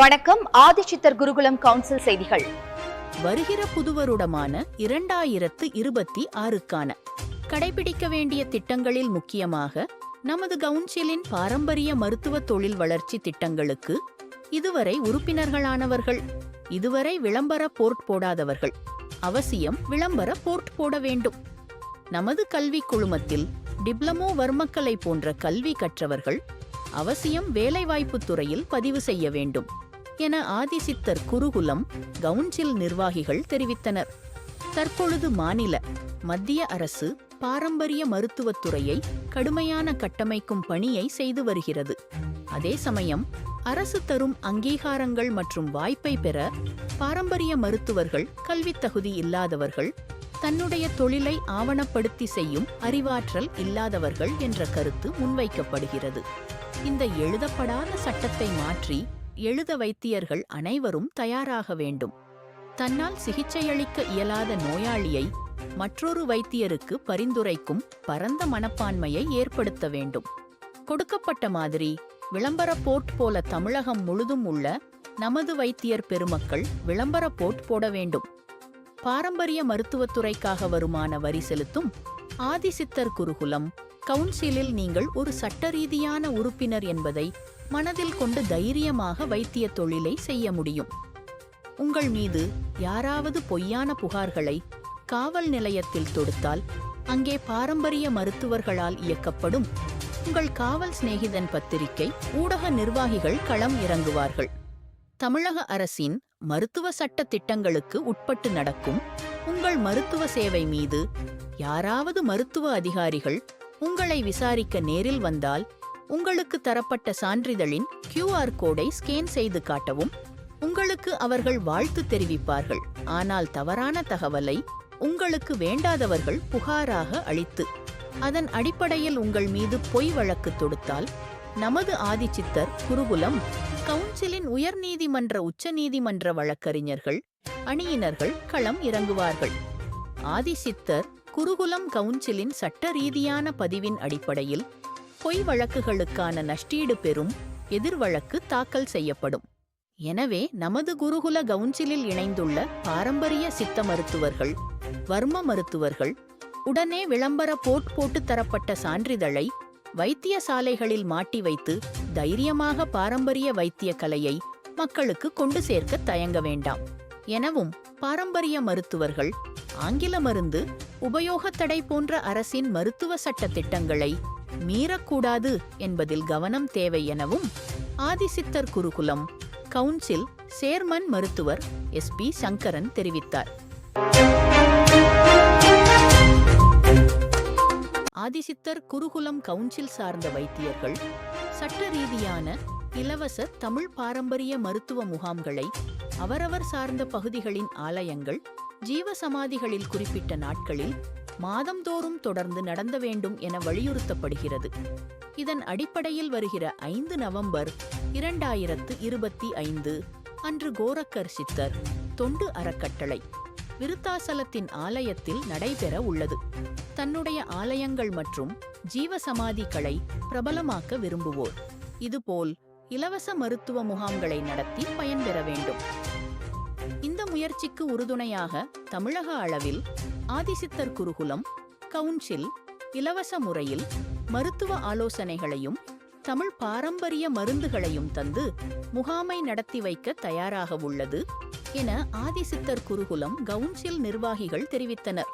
வணக்கம். ஆதிச்சித்தர் குருகுலம் கவுன்சில் செய்திகள். வருகிற புதுவருடமான இரண்டாயிரத்து இருபத்தி ஆறுக்கான கடைபிடிக்க வேண்டிய திட்டங்களில் முக்கியமாக நமது கவுன்சிலின் பாரம்பரிய மருத்துவ தொழில் வளர்ச்சி திட்டங்களுக்கு இதுவரை உறுப்பினர்களானவர்கள் இதுவரை விளம்பர போர்ட் போடாதவர்கள் அவசியம் விளம்பர போர்ட் போட வேண்டும். நமது கல்வி குழுமத்தில் டிப்ளமோ வர்மக்கலை போன்ற கல்வி கற்றவர்கள் அவசியம் வேலைவாய்ப்புத் துறையில் பதிவு செய்ய வேண்டும். என ஆதிசித்தர் குருகுலம் கவுன்சில் நிர்வாகிகள் தெரிவித்தனர். தற்பொழுது மாநில மத்திய அரசு பாரம்பரிய மருத்துவத் துறையை கடுமையான கட்டமைக்கும் பணியை செய்து வருகிறது. அதே சமயம் அரசு தரும் அங்கீகாரங்கள் மற்றும் வாய்ப்பை பெற பாரம்பரிய மருத்துவர்கள் கல்வித் தகுதி இல்லாதவர்கள் தன்னுடைய தொழிலை ஆவணப்படுத்தி செய்யும் அறிவாற்றல் இல்லாதவர்கள் என்ற கருத்து முன்வைக்கப்படுகிறது. இந்த எழுதப்படாத சட்டத்தை மாற்றி எழுத வைத்தியர்கள் அனைவரும் தயாராக வேண்டும். தன்னால் சிகிச்சையளிக்க இயலாத நோயாளியை மற்றொரு வைத்தியருக்கு பரிந்துரைக்கும் பரந்த மனப்பான்மையை ஏற்படுத்த வேண்டும். கொடுக்கப்பட்ட மாதிரி விளம்பர போர்ட் போல தமிழகம் முழுதும் உள்ள நமது வைத்தியர் பெருமக்கள் விளம்பர போர்ட் போட வேண்டும். பாரம்பரிய மருத்துவத்துறைக்காக வருமான வரி செலுத்தும் ஆதிசித்தர் குருகுலம் கவுன்சிலில் நீங்கள் ஒரு சட்டரீதியான உறுப்பினர் என்பதை மனதில் கொண்டு தைரியமாக வைத்திய தொழிலை செய்ய முடியும். உங்கள் மீது யாராவது பொய்யான புகார்களை காவல் நிலையத்தில் தொடுத்தால் அங்கே பாரம்பரிய மருத்துவர்களால் இயக்கப்படும் உங்கள் காவல் சிநேகிதன் பத்திரிகை ஊடக நிர்வாகிகள் களம் இறங்குவார்கள். தமிழக அரசின் மருத்துவ சட்ட திட்டங்களுக்கு உட்பட்டு நடக்கும் உங்கள் மருத்துவ சேவை மீது யாராவது மருத்துவ அதிகாரிகள் உங்களை விசாரிக்க நேரில் வந்தால் உங்களுக்கு தரப்பட்ட சான்றிதழின் கியூஆர் கோடை ஸ்கேன் செய்து காட்டவும். உங்களுக்கு அவர்கள் வாழ்த்து தெரிவிப்பார்கள். ஆனால் தவறான தகவலை உங்களுக்கு வேண்டாதவர்கள் புகாராக அளித்து அதன் அடிப்படையில் உங்கள் மீது பொய் வழக்கு தொடுத்தால் நமது ஆதிச்சித்தர் குருகுலம் கவுன்சிலின் உயர்நீதிமன்ற உச்சநீதிமன்ற வழக்கறிஞர்கள் அணியினர்கள் களம் இறங்குவார்கள். ஆதிசித்தர் குருகுலம் கவுன்சிலின் சட்ட ரீதியான பதிவின் அடிப்படையில் பொய் வழக்குகளுக்கான நஷ்டீடு பெறும் எதிர்வழக்கு தாக்கல் செய்யப்படும். எனவே நமது குருகுல கவுன்சிலில் இணைந்துள்ள பாரம்பரிய சித்த மருத்துவர்கள் வர்ம மருத்துவர்கள் உடனே விளம்பர போட் போட்டு தரப்பட்ட சான்றிதழை வைத்தியசாலைகளில் மாட்டி வைத்து தைரியமாக பாரம்பரிய வைத்திய கலையை மக்களுக்கு கொண்டு சேர்க்க தயங்க வேண்டாம். எனவும் பாரம்பரிய மருத்துவர்கள் ஆங்கில மருந்து உபயோகத் தடை போன்ற அரசின் மருத்துவ சட்ட திட்டங்களை மீறக்கூடாது என்பதில் கவனம் தேவை எனவும் ஆதிசித்தர் குருகுலம் கவுன்சில் சேர்மன் மருத்துவர் எஸ் பி சங்கரன் தெரிவித்தார். ஆதிசித்தர் குருகுலம் கவுன்சில் சார்ந்த வைத்தியர்கள் சட்ட ரீதியான இலவச தமிழ் பாரம்பரிய மருத்துவ முகாம்களை அவரவர் சார்ந்த பகுதிகளின் ஆலயங்கள் ஜீவசமாதிகளில் குறிப்பிட்ட நாட்களில் மாதந்தோறும் தொடர்ந்து நடந்த வேண்டும் என வலியுறுத்தப்படுகிறது. இதன் அடிப்படையில் வருகிற ஐந்து நவம்பர் இரண்டாயிரத்து இருபத்தி ஐந்து அன்று கோரக்கர் சித்தர் தொண்டு அறக்கட்டளை விருத்தாசலத்தின் ஆலயத்தில் நடைபெற உள்ளது. தன்னுடைய ஆலயங்கள் மற்றும் ஜீவசமாதிகளை பிரபலமாக்க விரும்புவோர். இதுபோல் இலவச மருத்துவ முகாம்களை நடத்தி பயன்பெற வேண்டும். இந்த முயற்சிக்கு உறுதுணையாக தமிழக அளவில் ஆதிசித்தர் குருகுலம் கவுன்சில் இலவச முறையில் மருத்துவ ஆலோசனைகளையும் தமிழ் பாரம்பரிய மருந்துகளையும் தந்து முகாமை நடத்தி வைக்க தயாராக உள்ளது என ஆதிசித்தர் குருகுலம் கவுன்சில் நிர்வாகிகள் தெரிவித்தனர்.